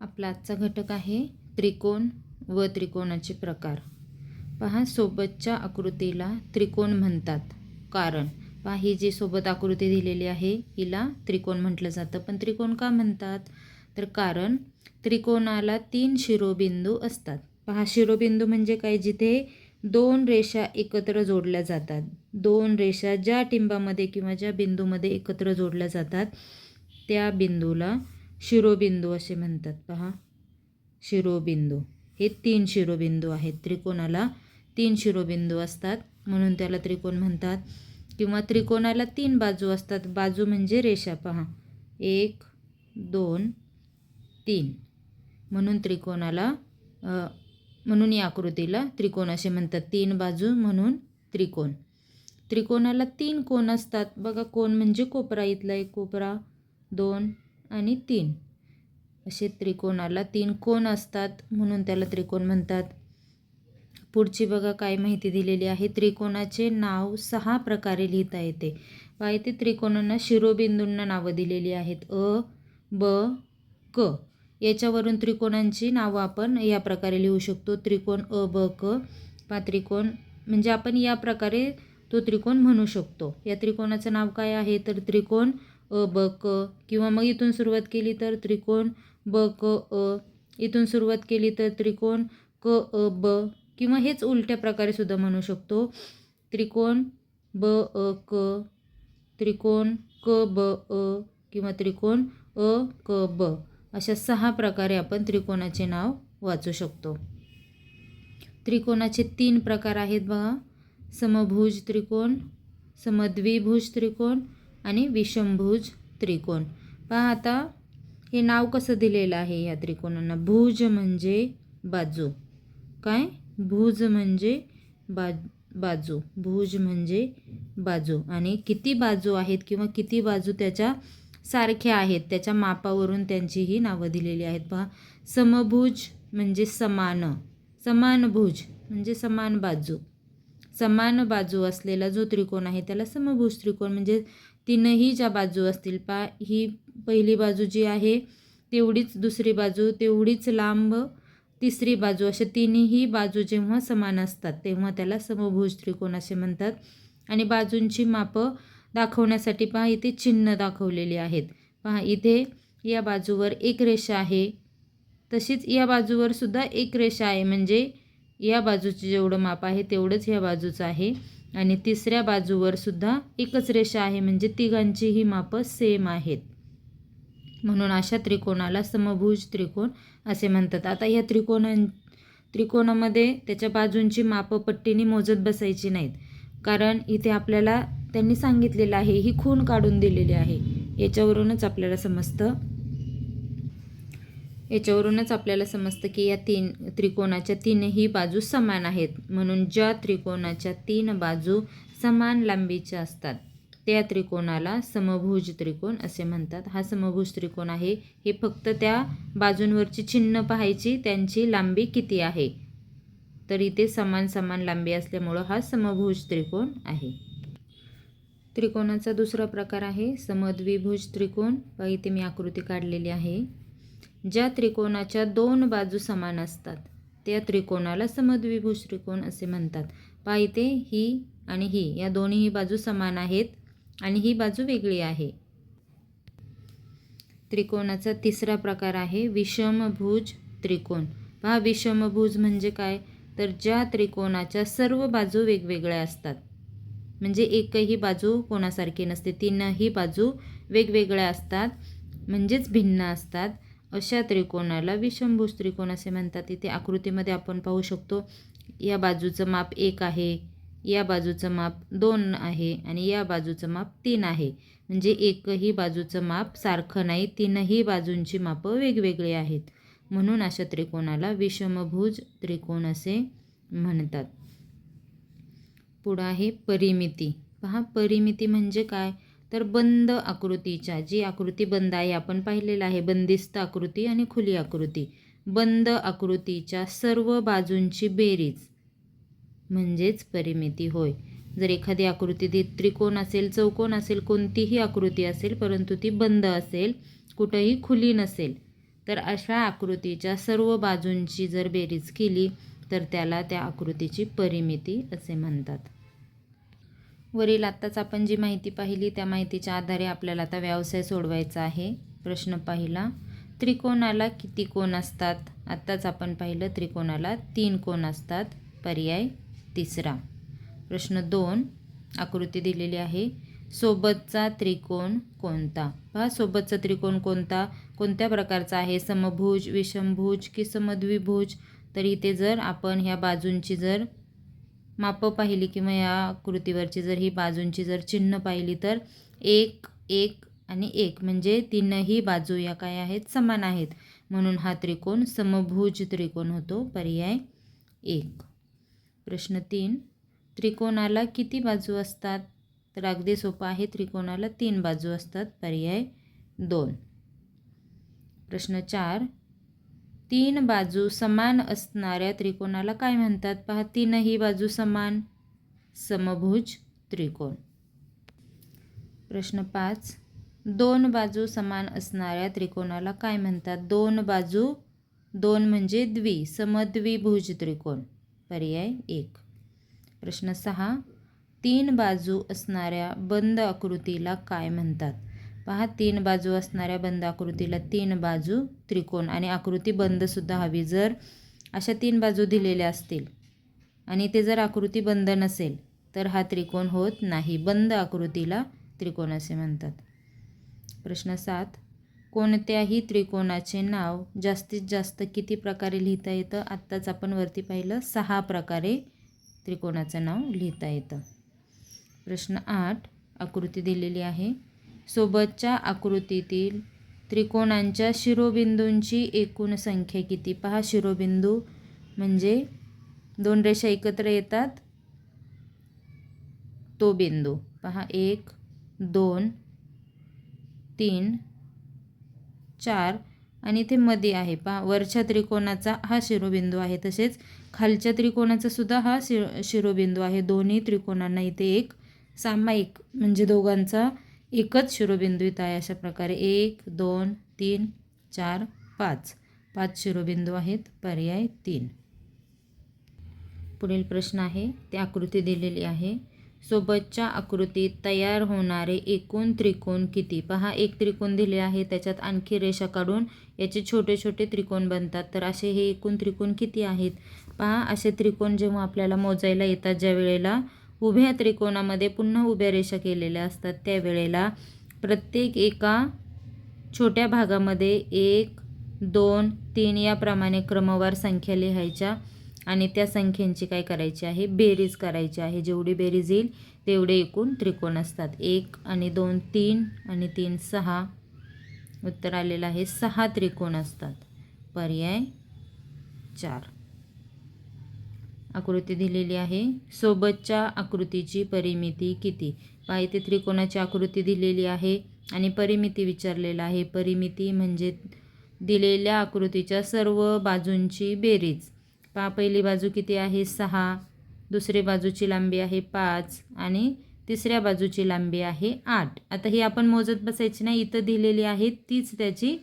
आपला आजचा घटक आहे त्रिकोण व त्रिकोणाचे प्रकार. पहा सोबतच्या आकृतीला त्रिकोण म्हणतात. कारण पहा ही जी सोबत आकृती दिलेली आहे हिला त्रिकोण म्हटलं जातं. पण त्रिकोण का म्हणतात? तर कारण त्रिकोणाला तीन शिरोबिंदू असतात. पहा शिरोबिंदू म्हणजे काय? जिथे दोन रेषा एकत्र जोडल्या जातात. दोन रेषा ज्या टिंबामध्ये किंवा ज्या बिंदूमध्ये एकत्र जोडल्या जातात त्या बिंदूला शिरोबिंदू असे म्हणतात पहा. शिरोबिंदू. हे तीन शिरोबिंदू आहेत. त्रिकोणाला तीन शिरोबिंदू असतात. म्हणून त्याला त्रिकोण म्हणतात. किंवा त्रिकोणाला तीन बाजू असतात. बाजू म्हणजे रेषा पहा. एक दोन तीन. म्हणून त्रिकोणाला म्हणून या आकृतीला त्रिकोण असे म्हणतात. तीन बाजू म्हणून त्रिकोण. त्रिकोणाला तीन कोण असतात? बघा कोण म्हणजे कोपरा. इथला एक कोपरा. दोन आणि तीन. असे त्रिकोणाला तीन कोण असतात म्हणून त्याला त्रिकोण म्हणतात. पुढची बघा काय माहिती दिलेली आहे. त्रिकोणाचे नाव सहा प्रकारे लिहिता येते. पहा त्रिकोणांना शिरोबिंदूंना नावं दिलेली आहेत. अ ब क. याच्यावरून त्रिकोणांची नावं आपण या प्रकारे लिहू शकतो. त्रिकोण अ ब क. पा त्रिकोण. म्हणजे आपण या प्रकारे तो त्रिकोण म्हणू शकतो. या त्रिकोणाचं नाव काय आहे? तर त्रिकोण अ ब क किंवा मग इथून सुरुवात केली तर त्रिकोण ब क अ. इथून सुरुवात केली तर त्रिकोण क अ ब किंवा हेच उलट्या प्रकारे सुद्धा म्हणू शकतो. त्रिकोण ब अ क. त्रिकोण क ब अ किंवा त्रिकोण अ क ब. अशा सहा प्रकारे आपण त्रिकोणाचे नाव वाचू शकतो. त्रिकोणाचे तीन प्रकार आहेत बघा. समभुज त्रिकोण समद्विभुज त्रिकोण आणि विषमभुज त्रिकोण. पहा आता हे नाव कसं दिलेलं आहे या त्रिकोणांना? भुज म्हणजे बाजू. काय? भुज म्हणजे बा बाजू. भुज म्हणजे बाजू. आणि किती बाजू आहेत किंवा किती बाजू त्याच्या सारख्या आहेत त्याच्या मापावरून त्यांची ही नावं दिलेली आहेत. पहा समभुज म्हणजे समान. समान भुज म्हणजे समान बाजू. समान बाजू असलेला जो त्रिकोण आहे त्याला समभुज त्रिकोण म्हणजे तीनही ज्या बाजू असतील पा ही पहिली बाजू जी आहे तेवढीच दुसरी बाजू तेवढीच लांब तिसरी बाजू अशा तिन्ही बाजू जेव्हा समान असतात तेव्हा त्याला समभुज त्रिकोण असे म्हणतात. आणि बाजूंची मापं दाखवण्यासाठी पहा इथे चिन्ह दाखवलेली आहेत. पहा इथे या बाजूवर एक रेषा आहे. तशीच या बाजूवर सुद्धा एक रेषा आहे म्हणजे या बाजूचं जेवढं माप आहे तेवढंच ह्या बाजूचं आहे. आणि तिसऱ्या बाजूवर सुद्धा एकच रेषा आहे म्हणजे तिघांचीही मापं सेम आहेत. म्हणून अशा त्रिकोणाला समभुज त्रिकोण असे म्हणतात. आता या त्रिकोणां त्रिकोणामध्ये त्याच्या बाजूंची मापं पट्टीने मोजत बसायची नाहीत. कारण इथे आपल्याला त्यांनी सांगितलेलं आहे ही खून काढून दिलेली आहे. याच्यावरूनच आपल्याला समजतं. याच्यावरूनच आपल्याला समजतं की या तीन त्रिकोणाच्या तीनही बाजू समान आहेत. म्हणून ज्या त्रिकोणाच्या तीन बाजू समान लांबीच्या असतात त्या त्रिकोणाला समभुज त्रिकोण असे म्हणतात. हा समभुज त्रिकोण आहे. हे फक्त त्या बाजूंवरची चिन्ह पाहायची त्यांची लांबी किती आहे? तर इथे समान समान लांबी असल्यामुळं हा समभुज त्रिकोण आहे. त्रिकोणाचा दुसरा प्रकार आहे समद्विभुज त्रिकोण. व इथे मी आकृती काढलेली आहे. ज्या त्रिकोणाच्या दोन बाजू समान असतात त्या त्रिकोणाला समद्विभुज त्रिकोण असे म्हणतात. पहा इथे ही आणि ही या दोन्ही बाजू समान आहेत आणि ही बाजू वेगळी आहे. त्रिकोणाचा तिसरा प्रकार आहे विषमभुज त्रिकोण. पहा विषमभुज म्हणजे काय? तर ज्या त्रिकोणाच्या सर्व बाजू वेगवेगळ्या असतात. म्हणजे एकही बाजू कोणासारखी नसते तीनही बाजू वेगवेगळ्या असतात. म्हणजेच भिन्न असतात. अशा त्रिकोणाला विषमभुज त्रिकोण असे म्हणतात. इथे आकृतीमध्ये आपण पाहू शकतो या बाजूचं माप एक आहे या बाजूचं माप दोन आहे आणि या बाजूचं माप तीन आहे. म्हणजे एकही बाजूचं माप सारखं नाही तीनही बाजूंची मापं वेगवेगळी आहेत. म्हणून अशा त्रिकोणाला विषमभुज त्रिकोण असे म्हणतात. पुढं आहे परिमिती. पहा परिमिती म्हणजे काय? तर बंद आकृतीच्या जी आकृती बंद आहे आपण पाहिलेलं आहे बंदिस्त आकृती आणि खुली आकृती. बंद आकृतीच्या सर्व बाजूंची बेरीज म्हणजेच परिमिती होय. जर एखादी आकृती ती त्रिकोण असेल चौकोन असेल कोणतीही आकृती असेल परंतु ती बंद असेल कुठंही खुली नसेल तर अशा आकृतीच्या सर्व बाजूंची जर बेरीज केली तर त्याला त्या आकृतीची परिमिती असे म्हणतात. वरील आत्ताच आपण जी माहिती पाहिली त्या माहितीच्या आधारे आपल्याला आता व्यवसाय सोडवायचा आहे. प्रश्न पाहिला त्रिकोणाला किती कोण असतात? आत्ताच आपण पाहिलं त्रिकोणाला तीन कोण असतात? पर्याय तिसरा. प्रश्न दोन आकृती दिलेली आहे. सोबतचा त्रिकोण कोणता? पहा सोबतचा त्रिकोण कोणता? कोणत्या प्रकारचा आहे? समभुज विषमभुज की समद्विभुज? तर इथे जर आपण ह्या बाजूंची जर मापं पाहिली किंवा या आकृतीवरची जर ही बाजूंची जर चिन्ह पाहिली तर एक एक आणि एक म्हणजे तीनही बाजू या काय आहेत? समान आहेत. म्हणून हा त्रिकोण समभुज त्रिकोण होतो. पर्याय एक. प्रश्न तीन. त्रिकोणाला किती बाजू असतात? तर अगदी सोपं आहे. त्रिकोणाला तीन बाजू असतात. पर्याय दोन. प्रश्न चार. तीन बाजू समान असणाऱ्या त्रिकोणाला काय म्हणतात? पहा तीनही बाजू समान. समभुज त्रिकोण. प्रश्न पाच. दोन बाजू समान असणाऱ्या त्रिकोणाला काय म्हणतात? दोन बाजू दोन म्हणजे द्वि समद्विभुज त्रिकोण. पर्याय एक. प्रश्न सहा. तीन बाजू असणाऱ्या बंद आकृतीला काय म्हणतात? पहा तीन बाजू असणाऱ्या बंद आकृतीला तीन बाजू त्रिकोण आणि आकृती बंदसुद्धा हवी जर अशा तीन बाजू दिलेल्या असतील. आणि ते जर आकृती बंद नसेल तर हा त्रिकोण होत नाही. बंद आकृतीला त्रिकोण असे म्हणतात. प्रश्न सात. कोणत्याही त्रिकोणाचे नाव जास्तीत जास्त किती प्रकारे लिहिता येतं? आत्ताच आपण वरती पाहिलं सहा प्रकारे त्रिकोणाचं नाव लिहिता येतं. प्रश्न आठ. आकृती दिलेली आहे. सोबतच्या आकृतीतील त्रिकोणांच्या शिरोबिंदूंची एकूण संख्या किती? पहा शिरोबिंदू म्हणजे दोन रेषा एकत्र येतात. तो बिंदू. पहा एक दोन तीन चार आणि इथे मध्ये आहे. पहा वरच्या त्रिकोणाचा हा शिरोबिंदू आहे. तसेच खालच्या त्रिकोणाचा सुद्धा हा शि शिरोबिंदू आहे. दोन्ही त्रिकोणांना इथे एक सामायिक म्हणजे दोघांचा एकच शिरोबिंदू इथं आहे अशा प्रकारे. एक दोन तीन चार पाच. पाच शिरोबिंदू आहेत. पर्याय तीन. पुढील प्रश्न आहे. ती आकृती दिलेली आहे. सोबतच्या आकृतीत तयार होणारे एकूण त्रिकोण किती? पहा एक त्रिकोण दिले आहे. त्याच्यात आणखी रेषा काढून याचे छोटे छोटे त्रिकोण बनतात. तर असे हे एकूण त्रिकोण किती आहेत? पहा असे त्रिकोण जेव्हा आपल्याला मोजायला येतात ज्या वेळेला उभ्या त्रिकोणामध्ये पुन्हा उभ्या रेषा केलेल्या असतात. त्यावेळेला प्रत्येक एका छोट्या भागामध्ये एक दोन तीन याप्रमाणे क्रमवार संख्या लिहायच्या आणि त्या संख्येची काय करायची आहे? बेरीज करायची आहे. जेवढी बेरीज येईल तेवढे एकूण त्रिकोण असतात. एक आणि दोन तीन आणि तीन सहा. उत्तर आलेलं आहे. सहा त्रिकोण असतात. पर्याय चार. आकृती दिलेली आहे. सोबतच्या आकृतीची परिमिती किती? पहा इथे त्रिकोणाची आकृती दिलेली आहे आणि परिमिती विचारलेला आहे. परिमिती म्हणजे दिलेल्या आकृतीच्या सर्व बाजूंची बेरीज. पहा पहिली बाजू किती आहे? सहा. दुसरी बाजूची लांबी आहे पाच आणि तिसऱ्या बाजूची लांबी आहे आठ. आता ही आपण मोजत बसायची नाही. इथं दिलेली आहे तीच त्याची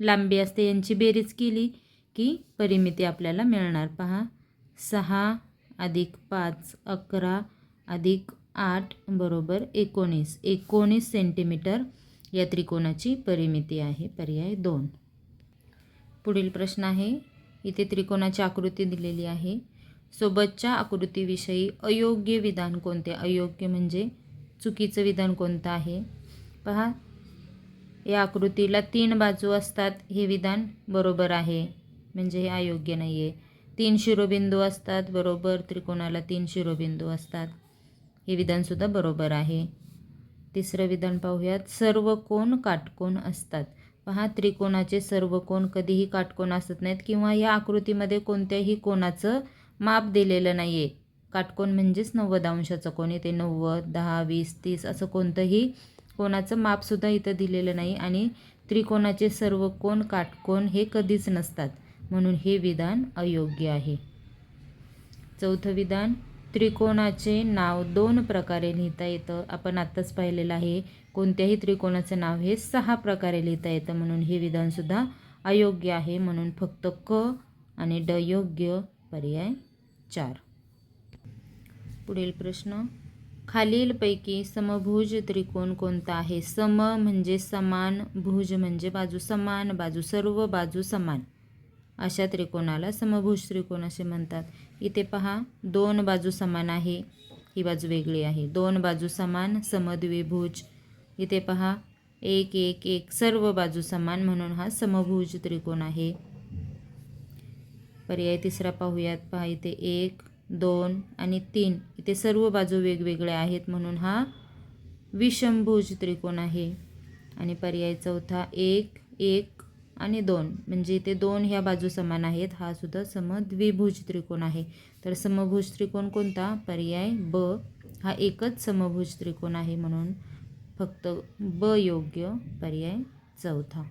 लांबी असते. यांची बेरीज केली की परिमिती आपल्याला मिळणार. पहा. सहा अधिक पाच अकरा अधिक आठ बरोबर एकोणीस. एकोणीस सेंटीमीटर या त्रिकोणाची परिमिती आहे. पर्याय दोन. पुढील प्रश्न आहे. इथे त्रिकोणाची आकृती दिलेली आहे. सोबतच्या आकृतीविषयी अयोग्य विधान कोणते? अयोग्य म्हणजे चुकीचं विधान कोणतं आहे? पहा. या आकृतीला तीन बाजू असतात. हे विधान बरोबर आहे. म्हणजे हे अयोग्य नाही आहे तीन शिरोबिंदू असतात बरोबर? त्रिकोणाला तीन शिरोबिंदू असतात. हे विधानसुद्धा बरोबर आहे. तिसरं विधान पाहूयात. सर्व कोण काटकोण असतात? पहा त्रिकोणाचे सर्व कोण कधीही काटकोण असत नाहीत किंवा या आकृतीमध्ये कोणत्याही कोणाचं माप दिलेलं नाही आहे काटकोण म्हणजेच नव्वद अंशाचं कोण ते नव्वद दहा वीस तीस असं कोणतंही कोणाचं मापसुद्धा इथं दिलेलं नाही. आणि त्रिकोणाचे सर्व कोण काटकोण हे कधीच नसतात. म्हणून हे विधान अयोग्य आहे. चौथं विधान त्रिकोणाचे नाव दोन प्रकारे लिहिता येतं. आपण आत्ताच पाहिलेलं आहे कोणत्याही त्रिकोणाचं नाव हे सहा प्रकारे लिहिता येतं म्हणून हे विधानसुद्धा अयोग्य आहे म्हणून फक्त क आणि ड योग्य पर्याय चार. पुढील प्रश्न खालीलपैकी समभुज त्रिकोण कोणता आहे? सम म्हणजे समान भुज म्हणजे बाजू समान बाजू सर्व बाजू समान. अशा त्रिकोणाला समभुज त्रिकोण असे म्हणतात. इथे पहा दोन बाजू समान आहे. ही बाजू वेगळी आहे. दोन बाजू समान समद्विभुज. इथे पहा एक एक एक सर्व बाजू समान म्हणून हा समभुज त्रिकोण आहे. पर्याय तिसरा पाहूयात. पहा इथे एक दोन आणि तीन. इथे सर्व बाजू वेगवेगळ्या आहेत म्हणून हा विषमभुज त्रिकोण आहे. आणि पर्याय चौथा एक एक आणि दोन. म्हणजे इथे दोन ह्या बाजू समान आहेत. हा सुद्धा समद्विभुज त्रिकोण आहे. तर समभुज त्रिकोण कोणता? पर्याय ब. हा एकच समभुज त्रिकोण आहे म्हणून फक्त ब योग्य पर्याय चौथा.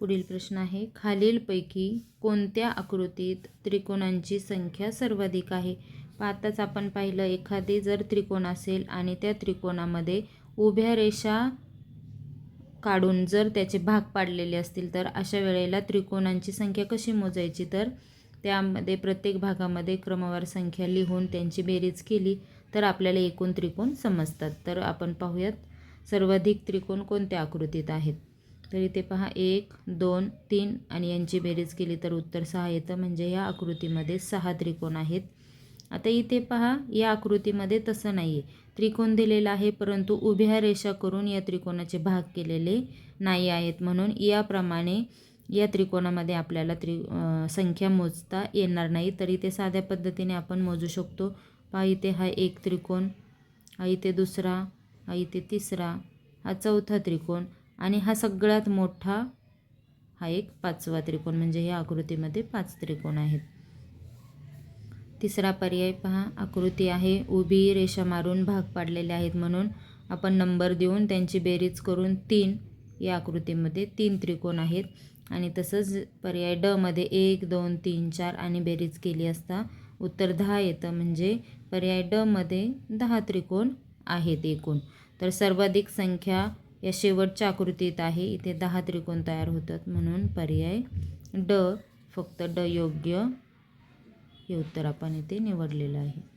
पुढील प्रश्न आहे खालीलपैकी कोणत्या आकृतीत त्रिकोणांची संख्या सर्वाधिक आहे? आताच आपण पाहिलं एखादे जर त्रिकोण असेल आणि त्या त्रिकोणामध्ये उभ्या रेषा काढून जर त्याचे भाग पाडलेले असतील तर अशा वेळेला त्रिकोणांची संख्या कशी मोजायची तर त्यामध्ये प्रत्येक भागामध्ये क्रमवार संख्या लिहून त्यांची बेरीज केली तर आपल्याला एकूण त्रिकोण समजतात. तर आपण पाहूयात सर्वाधिक त्रिकोण कोणत्या आकृतीत आहेत? तर इथे पहा एक दोन तीन आणि यांची बेरीज केली तर उत्तर सहा येतं म्हणजे या आकृतीमध्ये सहा त्रिकोण आहेत. आता इथे पहा या आकृतीमध्ये तसं नाही आहे त्रिकोण दिलेला आहे परंतु उभ्या रेषा करून या त्रिकोणाचे भाग केलेले नाही आहेत म्हणून याप्रमाणे या त्रिकोणामध्ये आपल्याला त्रि संख्या मोजता येणार नाही. तर इथे साध्या पद्धतीने आपण मोजू शकतो. पहा इथे हा एक त्रिकोण हा इथे दुसरा हा इथे तिसरा हा चौथा त्रिकोण आणि हा सगळ्यात मोठा हा एक पाचवा त्रिकोण. म्हणजे या आकृतीमध्ये पाच त्रिकोण आहेत. तिसरा पर्याय पहा. आकृती आहे. उभी रेषा मारून भाग पाडलेले आहेत म्हणून आपण नंबर देऊन त्यांची बेरीज करून तीन या आकृतीमध्ये तीन त्रिकोण आहेत. आणि तसंच पर्याय डमध्ये एक दोन तीन चार आणि बेरीज केली असता उत्तर दहा येतं. म्हणजे पर्याय डमध्ये दहा त्रिकोण आहेत एकूण. तर सर्वाधिक संख्या या शेवटच्या आकृतीत आहे. इथे दहा त्रिकोण तयार होतात म्हणून पर्याय ड फक्त ड योग्य हे उत्तर आपण इथे निवडलेलं आहे.